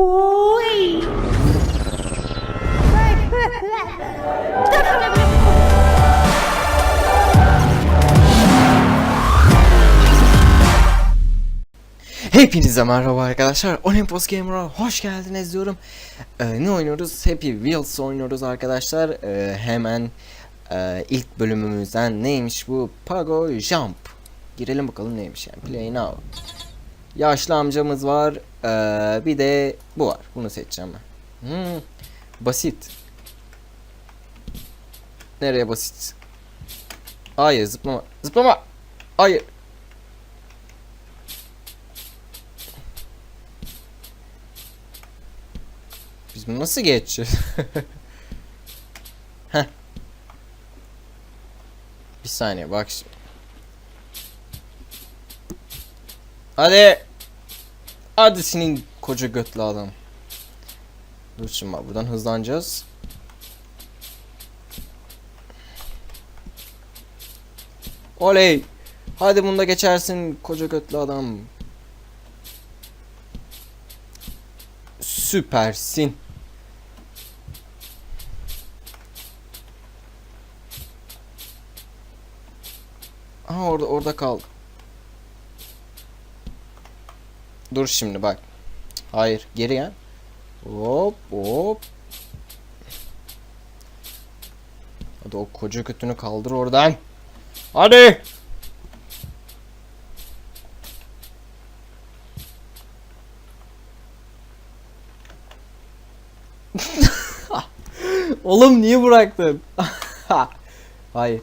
Uy. Hepinize merhaba arkadaşlar. Olympus Gamer'a hoş geldiniz diyorum. Ee, ne oynuyoruz? Happy Wheels oynuyoruz arkadaşlar. Ee, hemen e, ilk bölümümüzden neymiş bu? Pago Jump. Girelim bakalım neymiş yani. Play now. Yaşlı amcamız var. Ee, bir de bu var. Bunu seçeceğim ben. Hmm, basit. Nereye basit? Hayır zıplama. Zıplama. Hayır. Biz bunu nasıl geçeceğiz? Bir saniye bak şimdi. Hadi. Hadi senin koca götlü adam. Dur şimdi bak buradan hızlanacağız. Oley. Hadi bunda geçersin koca götlü adam. Süpersin. Aha orada orada kal. Dur şimdi bak. Hayır geri gel. Hop hop. Hadi o koca kötünü kaldır oradan. Hadi. Oğlum niye bıraktın? Hayır.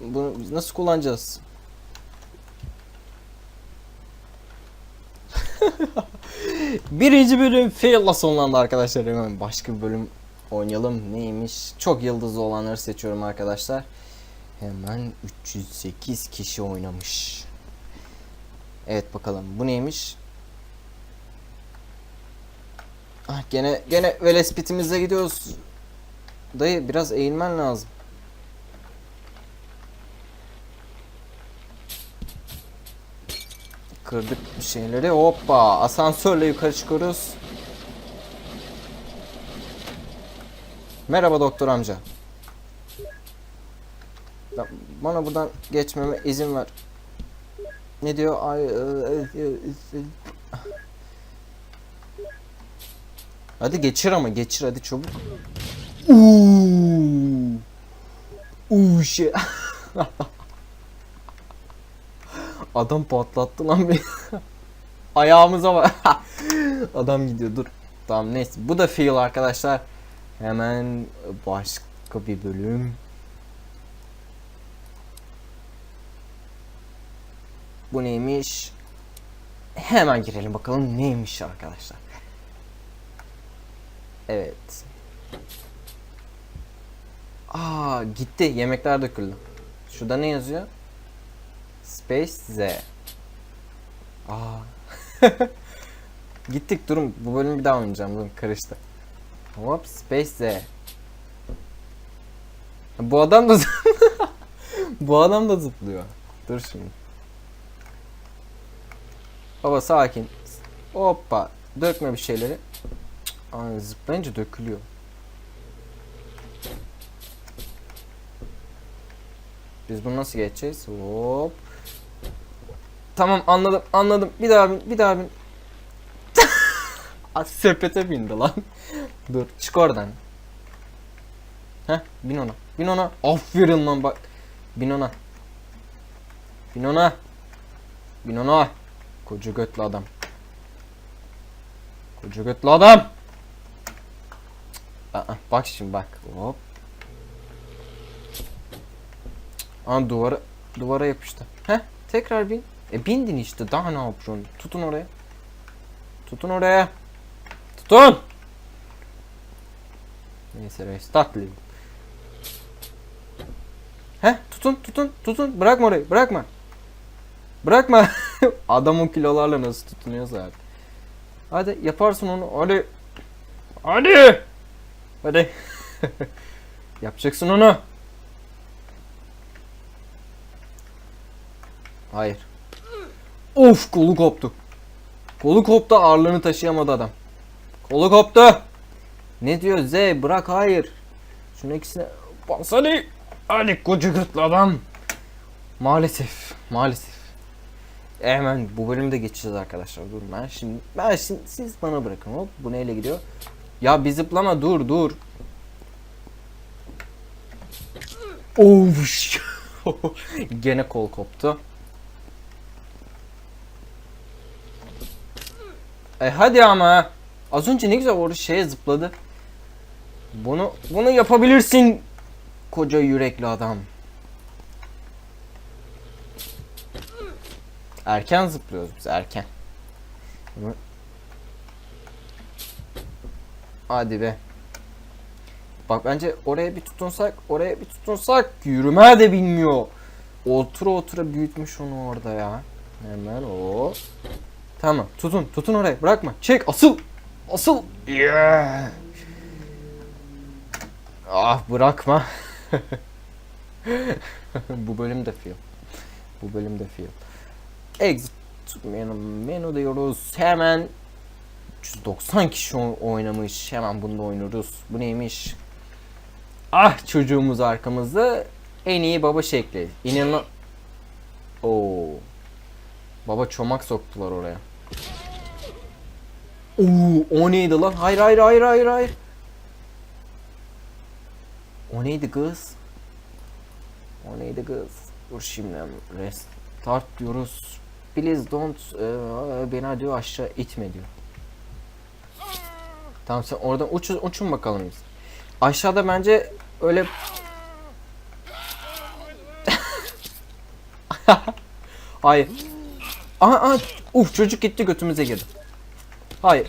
Bunu nasıl kullanacağız? Birinci bölüm fail'la sonlandı arkadaşlar. Hemen başka bir bölüm oynayalım. Neymiş? Çok yıldızlı olanları seçiyorum arkadaşlar. Hemen 308 kişi oynamış. Evet bakalım. Bu neymiş? Ah gene gene velespitimize gidiyoruz. Dayı biraz eğilmen lazım. Kırdık bir şeyleri. Hoppa. Asansörle yukarı çıkıyoruz. Merhaba doktor amca. Bana buradan geçmeme izin ver. Ne diyor? Ay, e, e, e. Hadi geçir ama geçir hadi çabuk. Uuu. Uuu şey. Adam patlattı lan beni. Ayağımıza bak. Adam gidiyor dur. Tamam neyse bu da fail arkadaşlar. Hemen başka bir bölüm. Bu neymiş? Hemen girelim bakalım neymiş arkadaşlar. Evet. Aa gitti. Yemekler döküldü. Şurada ne yazıyor? Space Z. Aa. Gittik durun. Bu bölümü bir daha oynayacağım. Durun karıştı. Hop Space Z. Bu adam da Bu adam da zıplıyor. Dur şimdi. Baba sakin. Hoppa. Dökme bir şeyleri. Ay zıplayınca dökülüyor. Biz bunu nasıl geçeceğiz? Hop. Tamam anladım anladım. Bir daha bin bir daha bin. Sepete bindi lan. Dur çık oradan. Heh bin ona. Bin ona. Aferin lan bak. Bin ona. Bin ona. Bin ona. Koca götlü adam. Koca götlü adam. Aa, bak şimdi bak. Hop. Aa duvara duvara yapıştı. Heh tekrar bin. E bindin işte daha ne yapıyorsun? Tutun oraya. Tutun oraya. Tutun. Neyse restart diyelim. Heh tutun tutun tutun. Bırakma orayı bırakma. Bırakma. Adam o kilolarla nasıl tutunuyorsa artık. Hadi yaparsın onu. Hadi. Hadi. Hadi. Yapacaksın onu. Hayır. Of kolu koptu. Kolu koptu ağırlığını taşıyamadı adam. Kolu koptu. Ne diyor Z? Bırak hayır. Şunun ikisine bas hadi. Hadi koca gırtlı adam. Maalesef. Maalesef. E, hemen bu bölümde geçeceğiz arkadaşlar. Dur ben şimdi ben şimdi siz bana bırakın hop. Bu neyle gidiyor? Ya bir zıplama dur dur. Of. Gene kol koptu. E hadi ama. Az önce ne güzel orada şeye zıpladı. Bunu bunu yapabilirsin. Koca yürekli adam. Erken zıplıyoruz biz erken. Bunu- Hadi be. Bak bence oraya bir tutunsak, oraya bir tutunsak yürüme de bilmiyor. Otura otura büyütmüş onu orada ya. Hemen o. Tamam tutun tutun oraya bırakma. Çek asıl. Asıl. Yeah. Ah bırakma. Bu bölüm de film. Bu bölüm de film. Exit menü, menü diyoruz. Hemen 390 kişi oynamış. Hemen bunda oynuyoruz. Bu neymiş? Ah çocuğumuz arkamızda. En iyi baba şekli. İnanın. Oo. Baba çomak soktular oraya. Oo, o neydi lan? Hayır hayır hayır hayır hayır. O neydi kız? O neydi kız? Dur şimdi restart diyoruz. Please don't eee, beni diyor aşağı itme diyor. Tamam sen oradan uç, uçun bakalım biz. Aşağıda bence öyle Hayır. Aha, aha. Uf çocuk gitti götümüze girdi. Hayır.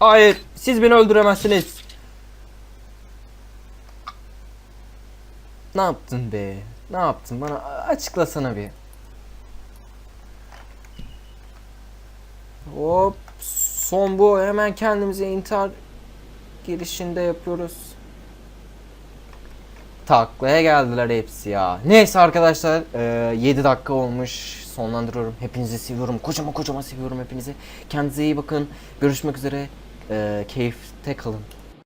Hayır. Siz beni öldüremezsiniz. Ne yaptın be? Ne yaptın? Bana açıklasana bir. Hop. Son bu. Hemen kendimize intihar girişinde yapıyoruz. Taklaya geldiler hepsi ya. Neyse arkadaşlar. eee, 7 dakika olmuş. Sonlandırıyorum. Hepinizi seviyorum. Kocaman kocaman seviyorum hepinizi. Kendinize iyi bakın. Görüşmek üzere. Eee keyifte kalın.